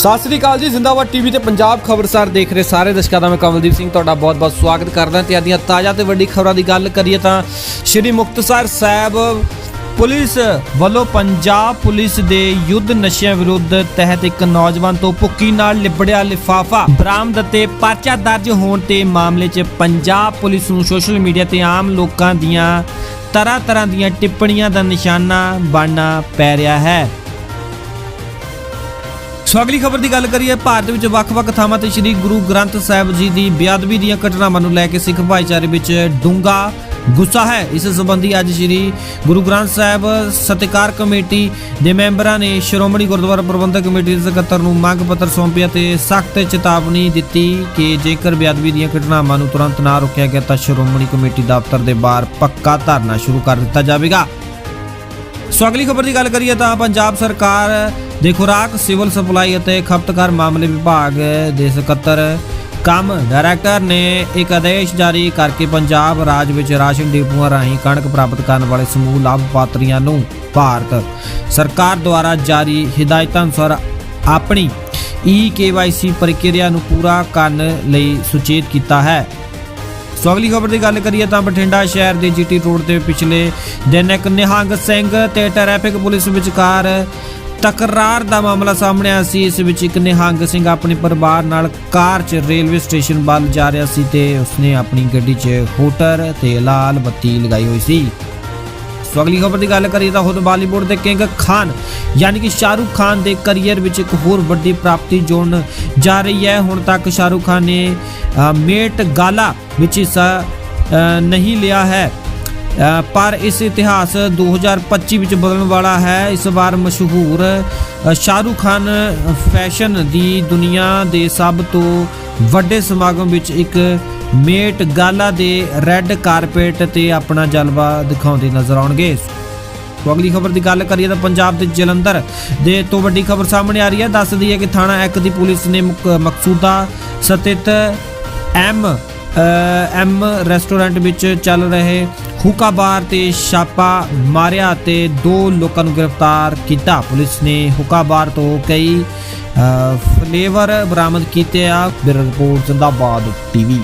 ਸਤਿ ਸ੍ਰੀ ਅਕਾਲ ਜੀ, ਜ਼ਿੰਦਾਬਾਦ ਟੀਵੀ ਤੇ ਪੰਜਾਬ ਖਬਰਸਾਰ ਦੇਖ ਰਹੇ ਸਾਰੇ ਦਰਸ਼ਕਾਂ ਦਾ ਮੈਂ ਕਮਲਦੀਪ ਸਿੰਘ ਤੁਹਾਡਾ ਬਹੁਤ-ਬਹੁਤ ਸਵਾਗਤ ਕਰਦਾ ਤੇ ਅੱਜ ਦੀਆਂ ਤਾਜ਼ਾ ਤੇ ਵੱਡੀ ਖਬਰਾਂ ਦੀ ਗੱਲ ਕਰੀਏ ਤਾਂ ਸ਼੍ਰੀ ਮੁਕਤਸਰ ਸਾਹਿਬ ਪੁਲਿਸ ਵੱਲੋਂ ਪੰਜਾਬ ਪੁਲਿਸ ਦੇ ਯੁੱਧ ਨਸ਼ਿਆਂ ਵਿਰੁੱਧ ਤਹਿਤ ਇੱਕ ਨੌਜਵਾਨ ਤੋਂ ਭੁੱਕੀ ਨਾਲ ਲਿਬੜਿਆ ਲਿਫਾਫਾ। ਬਰਾਮਦ ਅਤੇ ਪਰਚਾ ਦਰਜ ਹੋਣ ਤੇ ਮਾਮਲੇ 'ਚ ਪੰਜਾਬ ਪੁਲਿਸ ਨੂੰ ਸੋਸ਼ਲ ਮੀਡੀਆ ਤੇ ਆਮ ਲੋਕਾਂ ਦੀਆਂ ਤਰ੍ਹਾਂ ਤਰ੍ਹਾਂ ਦੀਆਂ ਟਿੱਪਣੀਆਂ ਦਾ ਨਿਸ਼ਾਨਾ ਬਣਨਾ ਪੈ ਰਿਹਾ ਹੈ। ਸੋ ਅਗਲੀ ਖਬਰ ਦੀ ਗੱਲ ਕਰੀਏ, ਭਾਰਤ ਵਿੱਚ ਵੱਖ-ਵੱਖ ਥਾਵਾਂ ਤੇ ਸ੍ਰੀ ਗੁਰੂ ਗ੍ਰੰਥ ਸਾਹਿਬ ਜੀ ਦੀ ਬੇਅਦਬੀ ਦੀਆਂ ਘਟਨਾਵਾਂ ਨੂੰ ਲੈ ਕੇ ਸਿੱਖ ਭਾਈਚਾਰੇ ਵਿੱਚ ਡੂੰਘਾ ਗੁੱਸਾ ਹੈ। ਇਸ ਸੰਬੰਧੀ ਅੱਜ ਸ੍ਰੀ ਗੁਰੂ ਗ੍ਰੰਥ ਸਾਹਿਬ ਸਤਿਕਾਰ ਕਮੇਟੀ ਦੇ ਮੈਂਬਰਾਂ ਨੇ ਸ਼੍ਰੋਮਣੀ ਗੁਰਦੁਆਰਾ ਪ੍ਰਬੰਧਕ ਕਮੇਟੀ ਦੇ ਸਕੱਤਰ ਨੂੰ ਮੰਗ ਪੱਤਰ ਸੌਂਪਿਆ ਤੇ ਸਖਤ ਚੇਤਾਵਨੀ ਦਿੱਤੀ ਕਿ ਜੇਕਰ ਬੇਅਦਬੀ ਦੀਆਂ ਘਟਨਾਵਾਂ ਨੂੰ ਤੁਰੰਤ ਨਾ ਰੋਕਿਆ ਗਿਆ ਤਾਂ ਸ਼੍ਰੋਮਣੀ ਕਮੇਟੀ ਦਫ਼ਤਰ ਦੇ ਬਾਹਰ ਪੱਕਾ ਧਰਨਾ ਸ਼ੁਰੂ ਕਰ ਦਿੱਤਾ ਜਾਵੇਗਾ। ਸੋ ਅਗਲੀ ਖਬਰ ਦੀ ਗੱਲ ਕਰੀਏ ਤਾਂ ਪੰਜਾਬ ਸਰਕਾਰ ਦੇ ਖੁਰਾਕ, ਸਿਵਲ ਸਪਲਾਈ ਅਤੇ ਖਪਤਕਾਰ ਮਾਮਲੇ ਵਿਭਾਗ ਦੇ ਸਕੱਤਰ ਕੰਮ ਡਾਇਰੈਕਟਰ ਨੇ ਇੱਕ ਆਦੇਸ਼ ਜਾਰੀ ਕਰਕੇ ਪੰਜਾਬ ਰਾਜ ਵਿੱਚ ਰਾਸ਼ਨ ਡਿਪੂਆਂ ਰਾਹੀਂ ਕਣਕ ਪ੍ਰਾਪਤ ਕਰਨ ਵਾਲੇ ਸਮੂਹ ਲਾਭਪਾਤਰੀਆਂ ਨੂੰ ਭਾਰਤ ਸਰਕਾਰ ਦੁਆਰਾ ਜਾਰੀ ਹਦਾਇਤਾਂ ਅਨੁਸਾਰ ਆਪਣੀ ਈ ਕੇਵਾਈਸੀ ਪ੍ਰਕਿਰਿਆ ਨੂੰ ਪੂਰਾ ਕਰਨ ਲਈ ਸੁਚੇਤ ਕੀਤਾ ਹੈ। ਸੋ ਅਗਲੀ ਖਬਰ ਦੀ ਗੱਲ ਕਰੀਏ ਤਾਂ ਬਠਿੰਡਾ ਸ਼ਹਿਰ ਦੇ ਜੀਟੀ ਰੋਡ ਤੇ ਪਿਛਲੇ ਦਿਨ ਇੱਕ ਨਿਹੰਗ ਸਿੰਘ ਤੇ ਟ੍ਰੈਫਿਕ ਪੁਲਿਸ ਵਿਚਕਾਰ ਤਕਰਾਰ ਦਾ ਮਾਮਲਾ ਸਾਹਮਣੇ ਆਇਆ ਸੀ। ਇਸ ਵਿੱਚ ਇੱਕ ਨਿਹੰਗ ਸਿੰਘ ਆਪਣੇ ਪਰਿਵਾਰ ਨਾਲ ਕਾਰ 'ਚ ਰੇਲਵੇ ਸਟੇਸ਼ਨ ਵੱਲ ਜਾ ਰਿਹਾ ਸੀ ਤੇ ਉਸਨੇ ਆਪਣੀ ਗੱਡੀ 'ਚ ਹੂਟਰ ਤੇ ਲਾਲ ਬੱਤੀ ਲਗਾਈ ਹੋਈ ਸੀ। ਸੋ ਅਗਲੀ ਖਬਰ ਦੀ ਗੱਲ ਕਰੀਏ ਤਾਂ ਹੁਣ ਬਾਲੀਵੁੱਡ ਦੇ ਕਿੰਗ ਖਾਨ, ਯਾਨੀ ਕਿ ਸ਼ਾਹਰੁਖ ਖਾਨ ਦੇ ਕੈਰੀਅਰ ਵਿੱਚ ਇੱਕ ਹੋਰ ਵੱਡੀ ਪ੍ਰਾਪਤੀ ਜੋੜਨ ਜਾ ਰਹੀ ਹੈ। ਹੁਣ ਤੱਕ ਸ਼ਾਹਰੁਖ ਖਾਨ ਨੇ ਮੇਟ ਗਾਲਾ ਵਿੱਚ ਹਿੱਸਾ ਨਹੀਂ ਲਿਆ ਹੈ। ਪਰ ਇਸ ਇਤਿਹਾਸ 2025 ਵਿੱਚ ਬਦਲਣ ਵਾਲਾ ਹੈ। ਇਸ ਵਾਰ ਮਸ਼ਹੂਰ ਸ਼ਾਹਰੁਖ ਖਾਨ ਫੈਸ਼ਨ ਦੀ ਦੁਨੀਆ ਦੇ ਸਭ ਤੋਂ ਵੱਡੇ ਸਮਾਗਮ ਵਿੱਚ ਇੱਕ ਮੇਟ ਗਾਲਾ ਦੇ ਰੈੱਡ ਕਾਰਪੇਟ ਤੇ ਆਪਣਾ ਜਲਵਾ ਦਿਖਾਉਂਦੇ ਨਜ਼ਰ ਆਉਣਗੇ। ਸੋ ਅਗਲੀ ਖਬਰ ਦੀ ਗੱਲ ਕਰੀਏ ਤਾਂ ਪੰਜਾਬ ਦੇ ਜਲੰਧਰ ਦੇ ਤੋਂ ਵੱਡੀ ਖਬਰ ਸਾਹਮਣੇ ਆ ਰਹੀ ਹੈ। ਦੱਸਦੀ ਹੈ ਕਿ ਥਾਣਾ ਇੱਕ ਦੀ ਪੁਲਿਸ ਨੇ ਮੁਕ- ਮਕਸੂਦਾ ਸਥਿਤ ਐਮ ਐਮ ਰੈਸਟੋਰੈਂਟ ਵਿੱਚ ਚੱਲ ਰਹੇ ਹੁਕਾ ਬਾਰ ਤੇ ਛਾਪਾ ਮਾਰਿਆ ਤੇ ਦੋ ਲੋਕਾਂ ਨੂੰ ਗ੍ਰਿਫਤਾਰ ਕੀਤਾ। ਪੁਲਿਸ ਨੇ ਹੁਕਾ ਬਾਰ ਤੋਂ ਕਈ ਫਲੇਵਰ ਬਰਾਮਦ ਕੀਤੇ ਆ। Bureau report, Zindabad TV.